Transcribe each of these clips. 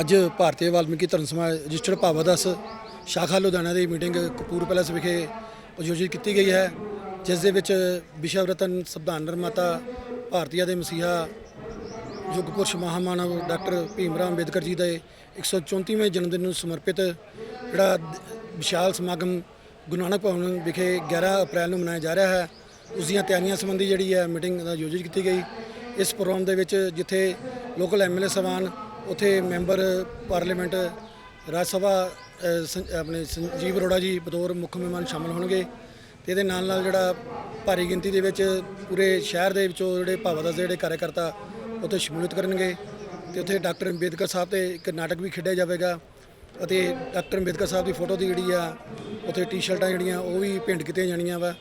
ਅੱਜ ਭਾਰਤੀ ਵਾਲਮੀਕੀ ਧਰਮ ਸਮਾਜ ਰਜਿਸਟਰਡ ਭਾਵਾਦਸ ਸ਼ਾਖਾ ਲੁਧਿਆਣਾ ਦੀ ਮੀਟਿੰਗ ਕਪੂਰ ਪੈਲੇਸ ਵਿਖੇ ਆਯੋਜਿਤ ਕੀਤੀ ਗਈ ਹੈ, ਜਿਸ ਦੇ ਵਿੱਚ ਵਿਸ਼ਵ ਰਤਨ ਸੰਵਿਧਾਨ ਨਿਰਮਾਤਾ ਭਾਰਤੀਆ ਦੇ ਮਸੀਹਾ ਯੁੱਗ ਪੁਰਸ਼ ਮਹਾਮਾਨਵ ਡਾਕਟਰ ਭੀਮ ਰਾਓ ਅੰਬੇਦਕਰ ਜੀ ਦੇ 134ਵੇਂ ਜਨਮ ਦਿਨ ਨੂੰ ਸਮਰਪਿਤ ਜਿਹੜਾ ਵਿਸ਼ਾਲ ਸਮਾਗਮ ਗੁਰੂ ਨਾਨਕ ਭਵਨ ਵਿਖੇ 11 ਅਪ੍ਰੈਲ ਨੂੰ ਮਨਾਇਆ ਜਾ ਰਿਹਾ ਹੈ, ਉਸ ਦੀਆਂ ਤਿਆਰੀਆਂ ਸੰਬੰਧੀ ਜਿਹੜੀ ਹੈ ਮੀਟਿੰਗ ਆਯੋਜਿਤ ਕੀਤੀ ਗਈ। ਇਸ ਪ੍ਰੋਗਰਾਮ ਦੇ ਵਿੱਚ ਜਿੱਥੇ ਲੋਕਲ ਐਮਐਲਏ ਸਵਾਨ ਉੱਥੇ ਮੈਂਬਰ ਪਾਰਲੀਮੈਂਟ ਰਾਜ ਸਭਾ ਅ, ਸੰ- ਆਪਣੇ ਸੰਜੀਵ ਅਰੋੜਾ ਜੀ ਬਤੌਰ ਮੁੱਖ ਮਹਿਮਾਨ ਸ਼ਾਮਲ ਹੋਣਗੇ ਤੇ ਇਹਦੇ ਨਾਲ ਨਾਲ ਜਿਹੜਾ ਭਾਰੀ ਗਿਣਤੀ ਦੇ ਵਿੱਚ ਪੂਰੇ ਸ਼ਹਿਰ ਦੇ ਵਿੱਚੋਂ ਜਿਹੜੇ ਭਾਵਾਦਸ ਦਾ ਜਿਹੜੇ ਕਾਰਜਕਰਤਾ ਉੱਥੇ ਸ਼ਮੂਲੀਅਤ ਕਰਨਗੇ ਤੇ ਉੱਥੇ ਡਾਕਟਰ ਅੰਬੇਦਕਰ ਸਾਹਿਬ ਤੇ ਇੱਕ ਨਾਟਕ ਵੀ ਖੇਡਿਆ ਜਾਵੇਗਾ ਅਤੇ ਡਾਕਟਰ ਅੰਬੇਦਕਰ ਸਾਹਿਬ ਦੀ ਫੋਟੋ ਦੀ ਜਿਹੜੀ ਆ ਉੱਥੇ ਟੀ-ਸ਼ਰਟਾਂ ਜਿਹੜੀਆਂ ਉਹ ਵੀ ਭੇਂਟ ਕੀਤੀਆਂ ਜਾਣੀਆਂ ਵਾ।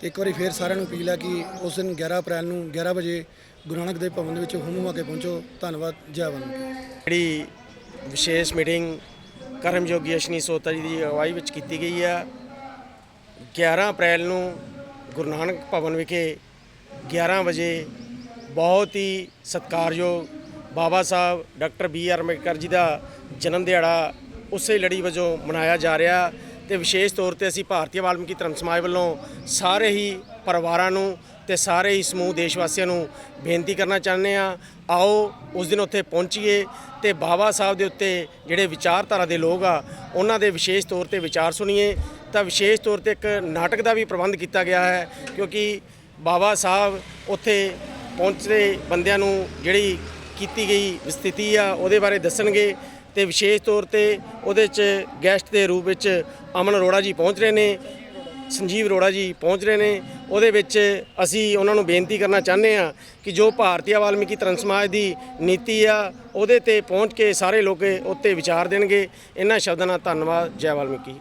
ਤੇ ਇੱਕ ਵਾਰੀ ਫੇਰ ਸਾਰਿਆਂ ਨੂੰ ਅਪੀਲ ਆ ਕਿ ਉਸ ਦਿਨ 11 ਅਪ੍ਰੈਲ ਨੂੰ 11 ਵਜੇ ਗੁਰੂ ਨਾਨਕ ਦੇਵ ਭਵਨ ਦੇ ਵਿੱਚ ਹੁਮ ਆ ਕੇ ਪਹੁੰਚੋ। ਧੰਨਵਾਦ, ਜੈ ਵਾਲਮੀਕੀ ਜਿਹੜੀ ਵਿਸ਼ੇਸ਼ ਮੀਟਿੰਗ ਕਰਮਯੋਗੀ ਅਸ਼ਨੀ ਸੋਤਾ ਜੀ ਦੀ ਅਗਵਾਈ ਵਿੱਚ ਕੀਤੀ ਗਈ ਆ 11 ਅਪ੍ਰੈਲ ਨੂੰ ਗੁਰੂ ਨਾਨਕ ਭਵਨ ਵਿਖੇ 11 ਵਜੇ ਬਹੁਤ ਹੀ ਸਤਿਕਾਰਯੋਗ Baba Sahib, doctor B R Ambedkar ji ਦਾ ਜਨਮ ਦਿਹਾੜਾ ਉਸੇ ਲੜੀ ਵਜੋਂ ਮਨਾਇਆ ਜਾ ਰਿਹਾ। ਤੇ ਵਿਸ਼ੇਸ਼ ਤੌਰ ਤੇ ਅਸੀਂ ਭਾਰਤੀ ਵਾਲਮੀਕੀ ਧਰਮ ਸਮਾਜ ਵੱਲੋਂ ਸਾਰੇ ਹੀ ਪਰਿਵਾਰਾਂ ਨੂੰ ਤੇ ਸਾਰੇ ਹੀ ਸਮੂਹ ਦੇਸ਼ ਵਾਸੀਆਂ ਨੂੰ ਬੇਨਤੀ ਕਰਨਾ ਚਾਹੁੰਦੇ ਆ ਆਓ ਉਸ ਦਿਨ ਉੱਥੇ ਪਹੁੰਚੀਏ ਤੇ ਬਾਬਾ ਸਾਹਿਬ ਦੇ ਉੱਤੇ ਜਿਹੜੇ ਵਿਚਾਰਧਾਰਾ ਦੇ ਲੋਕ ਆ, ਉਹਨਾਂ ਦੇ ਵਿਸ਼ੇਸ਼ ਤੌਰ ਤੇ ਵਿਚਾਰ ਸੁਣੀਏ। ਤਾਂ ਵਿਸ਼ੇਸ਼ ਤੌਰ ਤੇ ਇੱਕ ਨਾਟਕ ਦਾ ਵੀ ਪ੍ਰਬੰਧ ਕੀਤਾ ਗਿਆ ਹੈ, ਕਿਉਂਕਿ ਬਾਬਾ ਸਾਹਿਬ ਉੱਥੇ ਪਹੁੰਚਦੇ ਬੰਦਿਆਂ ਨੂੰ ਜਿਹੜੀ ਕੀਤੀ ਗਈ ਸਥਿਤੀ ਆ, ਉਹਦੇ ਬਾਰੇ ਦੱਸਣਗੇ। ਤੇ ਵਿਸ਼ੇਸ਼ ਤੌਰ ਤੇ ਉਹਦੇ 'ਚ ਗੈਸਟ ਦੇ ਰੂਪ ਵਿੱਚ ਅਮਨ ਅਰੋੜਾ ਜੀ ਪਹੁੰਚ ਰਹੇ ਨੇ, ਸੰਜੀਵ ਅਰੋੜਾ ਜੀ ਪਹੁੰਚ ਰਹੇ ਨੇ। ਉਹਦੇ ਵਿੱਚ ਅਸੀਂ ਉਹਨਾਂ ਨੂੰ ਬੇਨਤੀ ਕਰਨਾ ਚਾਹੁੰਦੇ ਆ ਕਿ ਜੋ ਭਾਰਤੀ ਵਾਲਮੀਕੀ ਤਰਨ ਸਮਾਜ ਦੀ ਨੀਤੀ ਆ, ਉਹਦੇ ਤੇ ਪਹੁੰਚ ਕੇ ਸਾਰੇ ਲੋਕ ਉੱਤੇ ਵਿਚਾਰ ਦੇਣਗੇ। ਇਹਨਾਂ ਸ਼ਬਦਾਂ ਨਾਲ ਧੰਨਵਾਦ, ਜੈ ਵਾਲਮੀਕੀ।